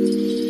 thank mm-hmm. you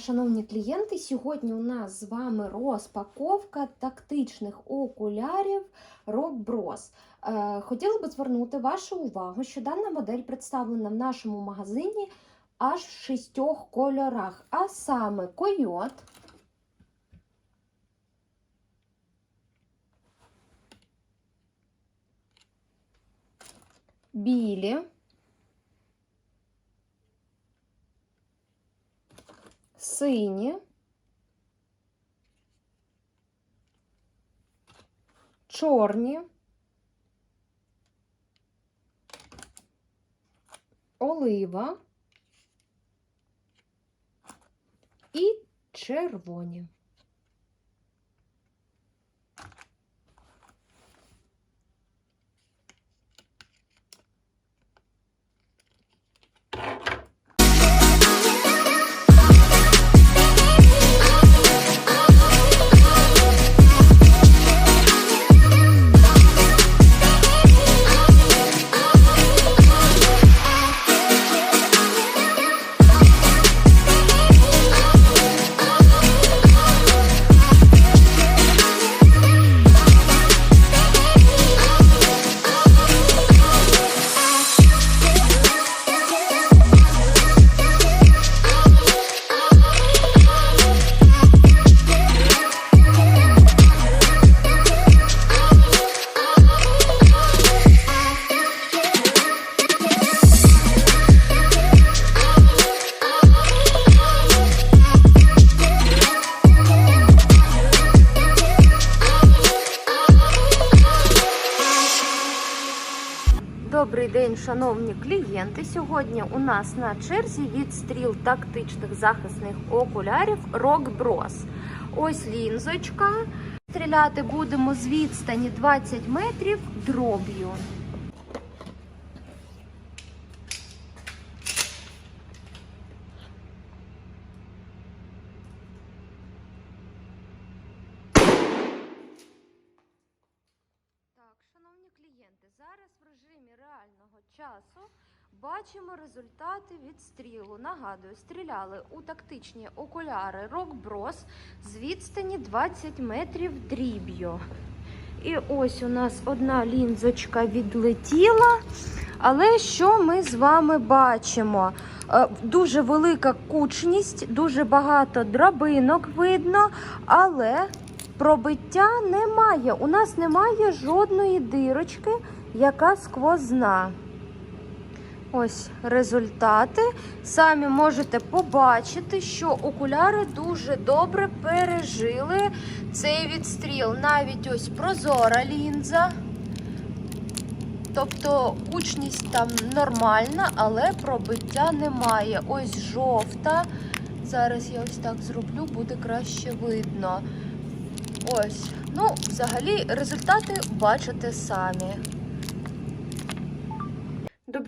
шановні клієнти. Сьогодні у нас з вами розпаковка тактичних окулярів Rock Bros. Е, Хотіла би звернути вашу увагу, що дана модель представлена в нашому магазині аж в шістьох кольорах, а саме койот, білі. Сині, чорні, олива. І червоні. Шановні клієнти. Сьогодні у нас на черзі відстріл тактичних захисних окулярів Rock Bros. Ось лінзочка. Стріляти будемо з відстані 20 метрів дроб'ю. Так, шановні клієнти, зараз в режимі реального часу бачимо результати відстрілу. Нагадую, стріляли у тактичні окуляри Bros з відстані 20 метрів дріб'ю. І ось у нас одна лінзочка відлетіла. Але що ми з вами бачимо? Е, Дуже велика кучність, дуже багато драбинок видно, але пробиття немає. У нас немає жодної дирочки, яка сквозна. Ось результати. Самі можете побачити, що окуляри дуже добре пережили цей відстріл. Навіть ось прозора лінза. Тобто кучність там нормальна, але пробиття немає. Ось жовта. Зараз я ось так зроблю, буде краще видно. Ось. Ну, взагалі, результати бачите самі.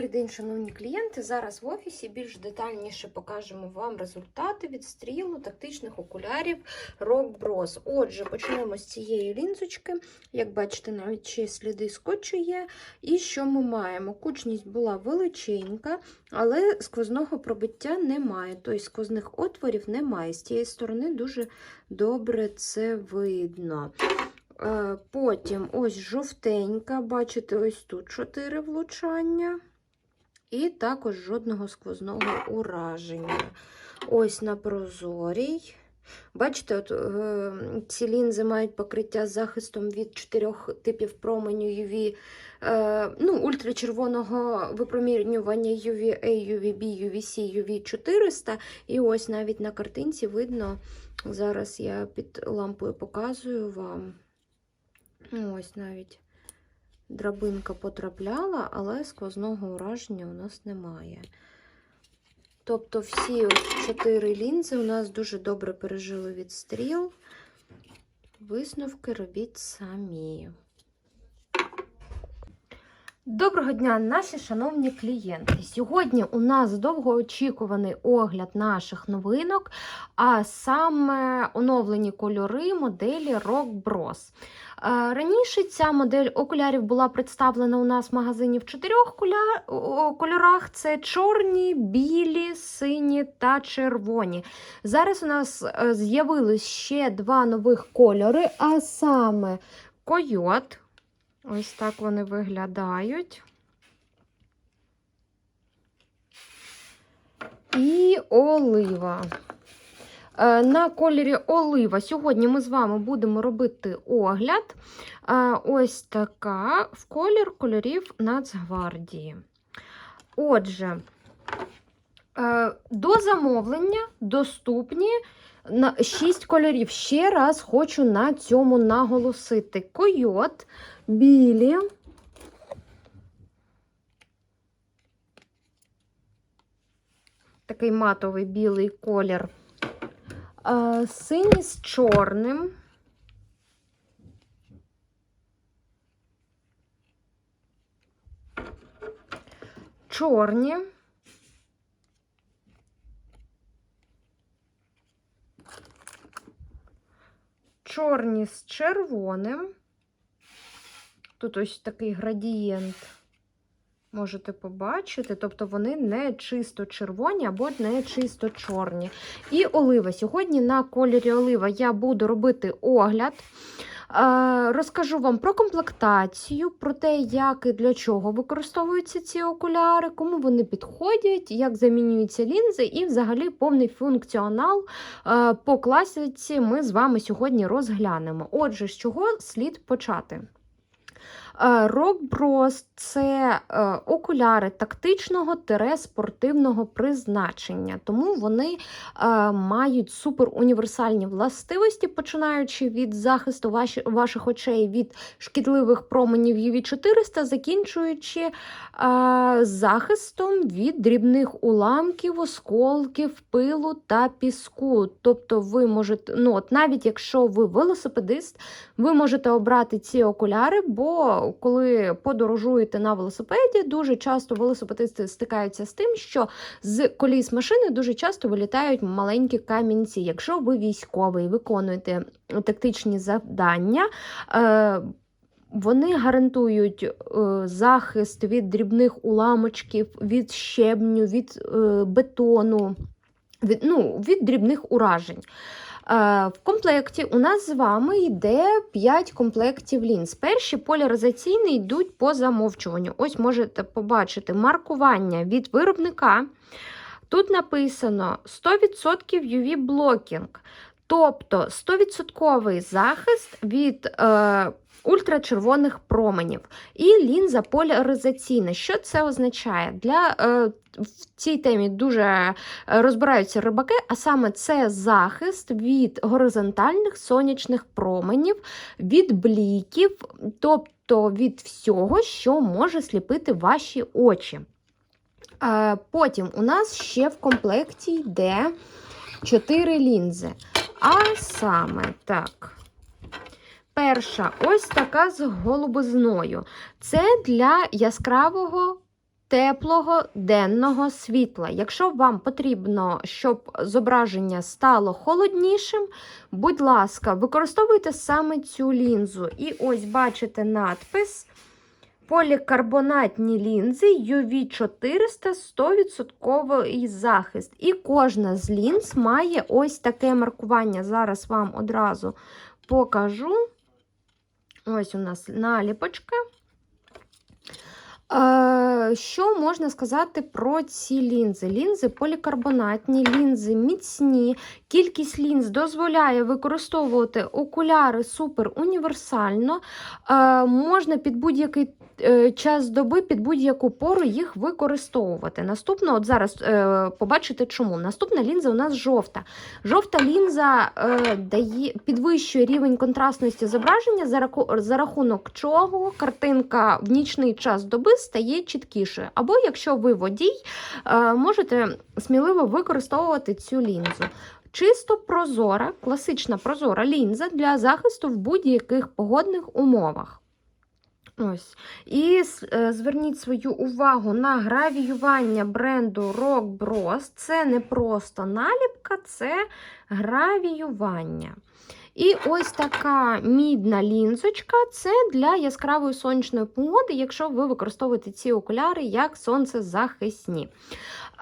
Добрий день, шановні клієнти. Зараз в офісі більш детальніше покажемо вам результати відстрілу тактичних окулярів Rock Bros. Отже, почнемо з цієї лінзочки. Як бачите, навіть ще сліди скотчу є. І що ми маємо? Кучність була величенька, але сквозного пробиття немає. Тобто сквозних отворів немає. З цієї сторони дуже добре це видно. Е, Потім ось жовтенька, бачите, ось тут 4 влучання. І також жодного сквозного ураження. Ось на прозорій. Бачите, от, е, ці лінзи мають покриття захистом від чотирьох типів променю UV, е, ну, ультрачервоного випромінювання UVA, UVB, UVC, UV400. І ось навіть на картинці видно, зараз я під лампою показую вам. Ось навіть драбинка потрапляла, але сквозного ураження у нас немає. Тобто всі чотири лінзи у нас дуже добре пережили відстріл. Висновки робіть самі. Доброго дня, наші шановні клієнти. Сьогодні у нас довгоочікуваний огляд наших новинок, а саме оновлені кольори моделі Rock Bros. Раніше ця модель окулярів була представлена у нас в магазині в чотирьох кольорах: це чорні, білі, сині та червоні. Зараз у нас е, з'явилось ще два нових кольори, а саме койот. Ось так вони виглядають. І олива. Е, На кольорі олива сьогодні ми з вами будемо робити огляд. Е, Ось така в колір кольорів Нацгвардії. Отже, е, до замовлення доступні на 6 кольорів. Ще раз хочу на цьому наголосити. Койот, білі. Такий матовий білий колір. Е, Синій з чорним. Чорні. Чорні з червоним. Тут ось такий градієнт можете побачити, тобто вони не чисто червоні або не чисто чорні. І олива. Сьогодні на кольорі олива я буду робити огляд. Е, Розкажу вам про комплектацію, про те, як і для чого використовуються ці окуляри, кому вони підходять, як замінюються лінзи, і взагалі повний функціонал е, по класиці ми з вами сьогодні розглянемо. Отже, з чого слід почати? Rock Bros – це е, окуляри тактичного спортивного призначення, тому вони е, мають суперуніверсальні властивості, починаючи від захисту ваших очей від шкідливих променів UV400, закінчуючи е, захистом від дрібних уламків, осколків, пилу та піску. Тобто, ви можете, ну от навіть якщо ви велосипедист, ви можете обрати ці окуляри, бо коли подорожуєте на велосипеді, дуже часто велосипедисти стикаються з тим, що з коліс машини дуже часто вилітають маленькі камінці. Якщо ви військовий, виконуєте тактичні завдання. Е, вони гарантують е, захист від дрібних уламочків, від щебню, від е, бетону, від, ну, від дрібних уражень. Е, В комплекті у нас з вами йде 5 комплектів лінз. Перші поляризаційні йдуть по замовчуванню. Ось можете побачити маркування від виробника. Тут написано 100% UV-блокінг, тобто 100% захист від е, ультрачервоних променів. І лінза поляризаційна. Що це означає? Для е, в цій темі дуже розбираються рибаки, а саме це захист від горизонтальних сонячних променів, від бліків, тобто від всього, що може сліпити ваші очі. Е, Потім у нас ще в комплекті йде 4 лінзи. А саме так. Перша ось така з голубизною. Це для яскравого теплого денного світла. Якщо вам потрібно, щоб зображення стало холоднішим, будь ласка, використовуйте саме цю лінзу. І ось бачите надпис. Полікарбонатні лінзи UV 400 100% захист. І кожна з лінз має ось таке маркування. Зараз вам одразу покажу. Ось у нас наліпочка. Е, Що можна сказати про ці лінзи? Лінзи полікарбонатні, лінзи міцні. Кількість лінз дозволяє використовувати окуляри супер універсально. Е, Можна під будь-який час доби, під будь-яку пору їх використовувати. Наступно, от зараз е, побачите чому. Наступна лінза у нас жовта. Жовта лінза е, дає, підвищує рівень контрастності зображення, за, раку, за рахунок чого картинка в нічний час доби стає чіткішою. Або якщо ви водій, е, можете сміливо використовувати цю лінзу. Чисто прозора, класична прозора лінза для захисту в будь-яких погодних умовах. Ось. І е, зверніть свою увагу на гравіювання бренду Rock Bros. Це не просто наліпка, це гравіювання. І ось така мідна лінзочка це для яскравої сонячної погоди, якщо ви використовуєте ці окуляри як сонцезахисні.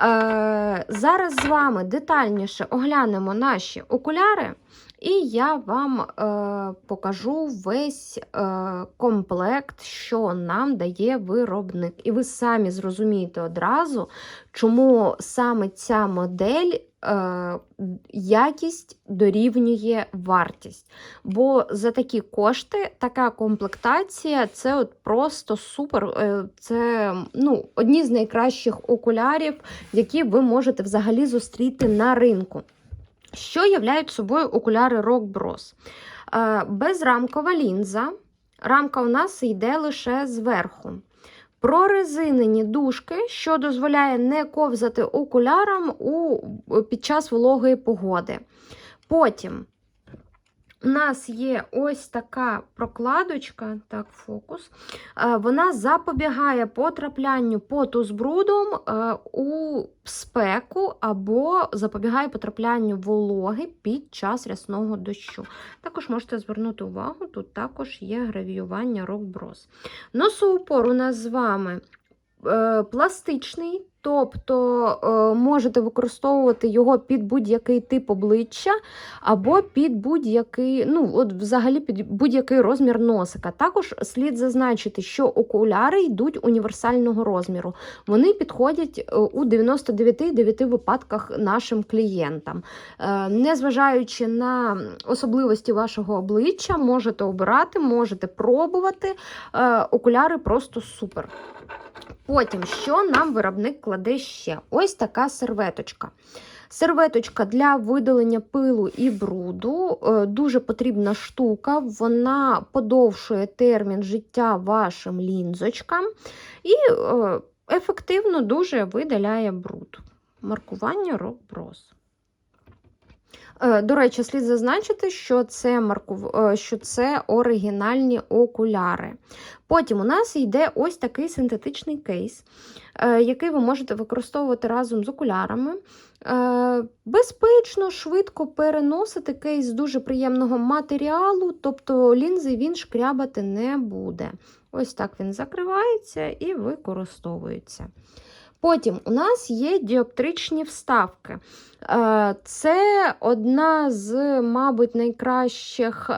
Е, зараз з вами детальніше оглянемо наші окуляри, і я вам е, покажу весь е, комплект, що нам дає виробник. І ви самі зрозумієте одразу, чому саме ця модель. е, Якість дорівнює вартість. Бо за такі кошти така комплектація це от просто супер. Е, Це ну, одні з найкращих окулярів, які ви можете взагалі зустріти на ринку. Що являють собою окуляри Rock Bros? Е, Безрамкова лінза. Рамка у нас йде лише зверху. Прорезинені дужки, що дозволяє не ковзати окулярам у, під час вологої погоди. Потім у нас є ось така прокладочка, так, фокус. Е, Вона запобігає потраплянню поту з брудом е, у спеку або запобігає потраплянню вологи під час рясного дощу. Також можете звернути увагу, тут також є гравіювання Bros. Носоупор у нас з вами пластичний, тобто е, можете використовувати його під будь-який тип обличчя або під будь-який, ну, от взагалі під будь-який розмір носика. Також слід зазначити, що окуляри йдуть універсального розміру. Вони підходять е, у 99,9 випадках нашим клієнтам. Е, Незважаючи на особливості вашого обличчя, можете обирати, можете пробувати. Е, Окуляри просто супер. Потім, що нам виробник кладе ще? Ось така серветочка. Серветочка для видалення пилу і бруду. Е, Дуже потрібна штука, вона подовшує термін життя вашим лінзочкам і е, ефективно дуже видаляє бруд. Маркування. Е, До речі, слід зазначити, що це, марку... е, що це оригінальні окуляри. Потім у нас йде ось такий синтетичний кейс, е, який ви можете використовувати разом з окулярами. Е, Безпечно, швидко переносити кейс з дуже приємного матеріалу, тобто лінзи він шкрябати не буде. Ось так він закривається і використовується. Потім у нас є діоптричні вставки. Е, Це одна з, мабуть, найкращих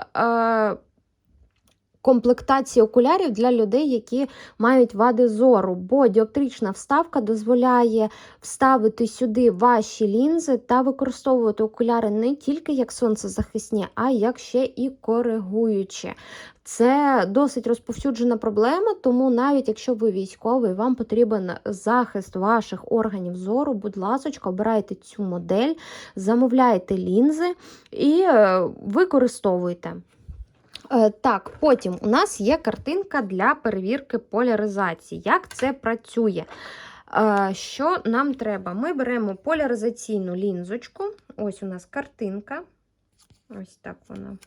комплектацій окулярів для людей, які мають вади зору, бо діоптрична вставка дозволяє вставити сюди ваші лінзи та використовувати окуляри не тільки як сонцезахисні, а як ще і коригуючі. Це досить розповсюджена проблема, тому навіть якщо ви військовий, вам потрібен захист ваших органів зору, будь ласка, обирайте цю модель, замовляйте лінзи і е, використовуйте. Е, Так, потім у нас є картинка для перевірки поляризації. Як це працює? Е, Що нам треба? Ми беремо поляризаційну лінзочку. Ось у нас картинка. Ось так вона.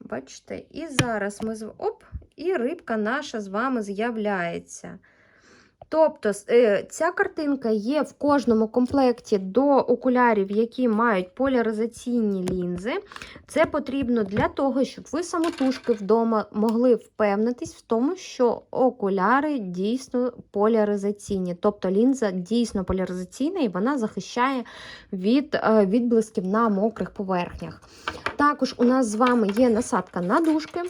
Бачите, і зараз ми з... Оп, і рибка наша з вами з'являється. Тобто, е, ця картинка є в кожному комплекті до окулярів, які мають поляризаційні лінзи. Це потрібно для того, щоб ви самотужки вдома могли впевнитись в тому, що окуляри дійсно поляризаційні. Тобто лінза дійсно поляризаційна і вона захищає від е, відблисків на мокрих поверхнях. Також у нас з вами є насадка на дужки.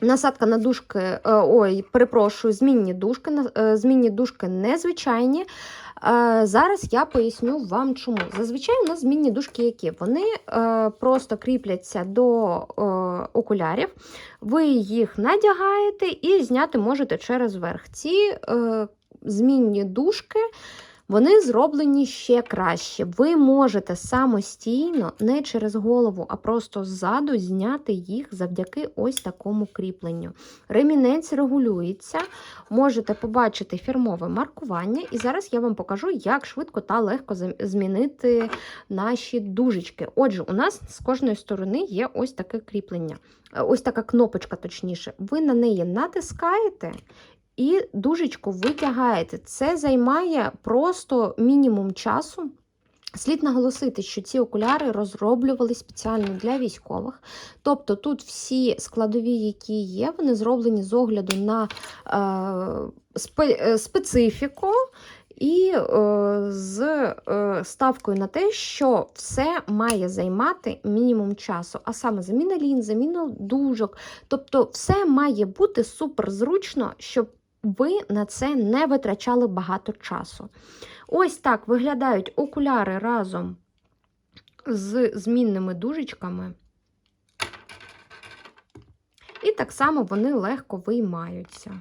Насадка на дужки, е, ой, перепрошую, змінні дужки. е, Змінні дужки незвичайні. Е, Зараз я поясню вам чому. Зазвичай у нас змінні дужки які? Вони просто кріпляться до окулярів, ви їх надягаєте і зняти можете через верх. Ці змінні дужки Вони зроблені ще краще. Ви можете самостійно, не через голову, а просто ззаду зняти їх завдяки ось такому кріпленню. Ремінець регулюється, можете побачити фірмове маркування, і зараз я вам покажу, як швидко та легко змінити наші дужечки. Отже, у нас з кожної сторони є ось таке кріплення, Е, ось така кнопочка, точніше. Ви на неї натискаєте. І дужечку витягаєте. Це займає просто мінімум часу. Слід наголосити, що ці окуляри розроблювали спеціально для військових. Тобто тут всі складові, які є, вони зроблені з огляду на е, е, специфіку і е, з е, ставкою на те, що все має займати мінімум часу. А саме заміна лін, заміна дужок. Тобто, все має бути супер зручно, щоб ви на це не витрачали багато часу. Ось так виглядають окуляри разом з змінними дужечками. І так само вони легко виймаються.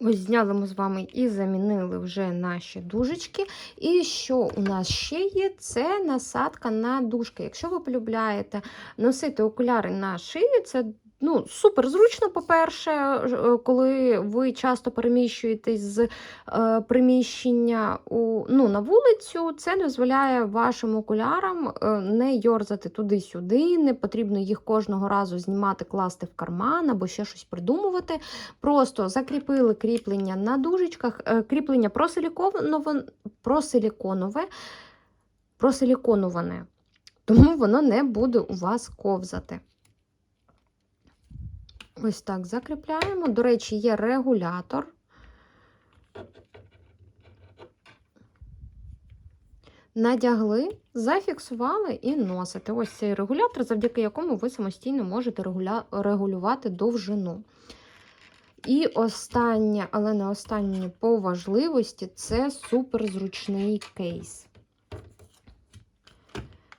Ось зняли ми з вами і замінили вже наші дужечки. І що у нас ще є? Це насадка на дужки. Якщо ви полюбляєте носити окуляри на шиї, це ну, супер зручно, по-перше, е, коли ви часто переміщуєтесь з е, приміщення у, ну, на вулицю, це дозволяє вашим окулярам е, не йорзати туди-сюди, не потрібно їх кожного разу знімати, класти в карман або ще щось придумувати. Просто закріпили кріплення на дужечках, е, кріплення просиліконове, просиліконове, просиліконуване, тому воно не буде у вас ковзати. Ось так закріпляємо. До речі, є регулятор. Надягли, зафіксували і носите. Ось цей регулятор, завдяки якому ви самостійно можете регулювати довжину. І останнє, але не останнє по важливості це суперзручний кейс.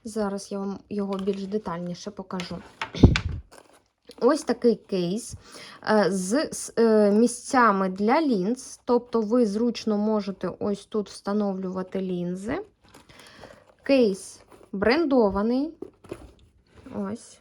Зараз я вам його більш детальніше покажу. Ось такий кейс е, з е, місцями для лінз, тобто ви зручно можете ось тут встановлювати лінзи. Кейс брендований. Ось.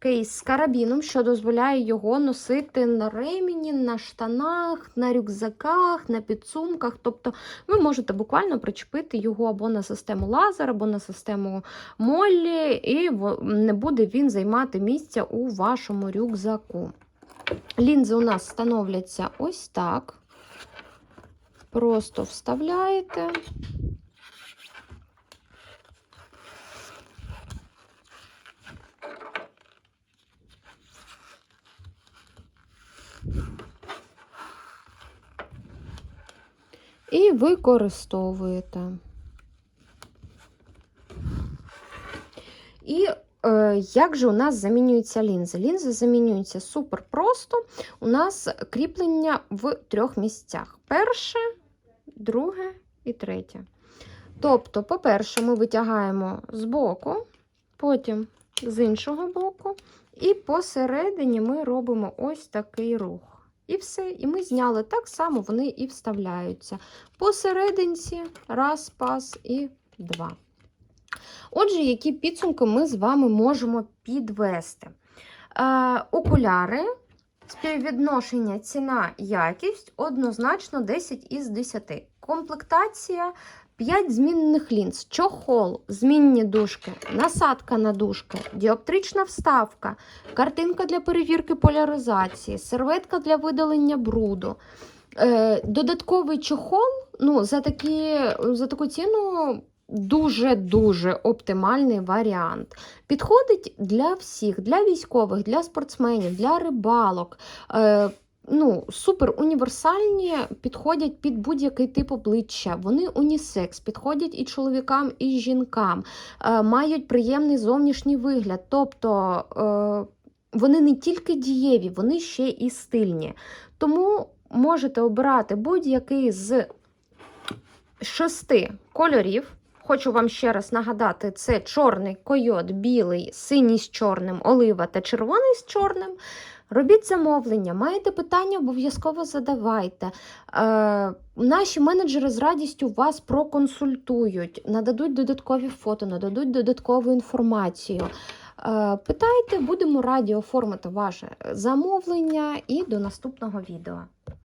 Кейс з карабіном, що дозволяє його носити на ремені, на штанах, на рюкзаках, на підсумках. Тобто ви можете буквально причепити його або на систему лазер, або на систему Моллі, і не буде він займати місця у вашому рюкзаку. Лінзи у нас становляться ось так. Просто вставляєте. І використовуєте. І е, як же у нас замінюються лінзи? Лінзи замінюються супер просто. У нас кріплення в трьох місцях: перше, друге і третє. Тобто, по-перше, ми витягаємо з боку, потім з іншого боку, і посередині ми робимо ось такий рух. І все. І ми зняли так само, вони і вставляються. Посерединці, раз, пас і два. Отже, які підсумки ми з вами можемо підвести? Е, окуляри, співвідношення ціна-якість однозначно 10 із 10. Комплектація 5 змінних лінз, чохол, змінні дужки, насадка на дужки, діоптрична вставка, картинка для перевірки поляризації, серветка для видалення бруду. Е, додатковий чохол ну, за, такі, за таку ціну дуже-дуже оптимальний варіант. Підходить для всіх, для військових, для спортсменів, для рибалок. Ну, супер універсальні, підходять під будь-який тип обличчя. Вони унісекс, підходять і чоловікам, і жінкам, е, мають приємний зовнішній вигляд. Тобто е, вони не тільки дієві, вони ще і стильні. Тому можете обирати будь-який з шести кольорів. Хочу вам ще раз нагадати: це чорний койот, білий, синій з чорним, олива та червоний з чорним. Робіть замовлення, маєте питання, обов'язково задавайте. Е, наші менеджери з радістю вас проконсультують, нададуть додаткові фото, нададуть додаткову інформацію. Е, питайте, будемо раді оформити ваше замовлення і до наступного відео.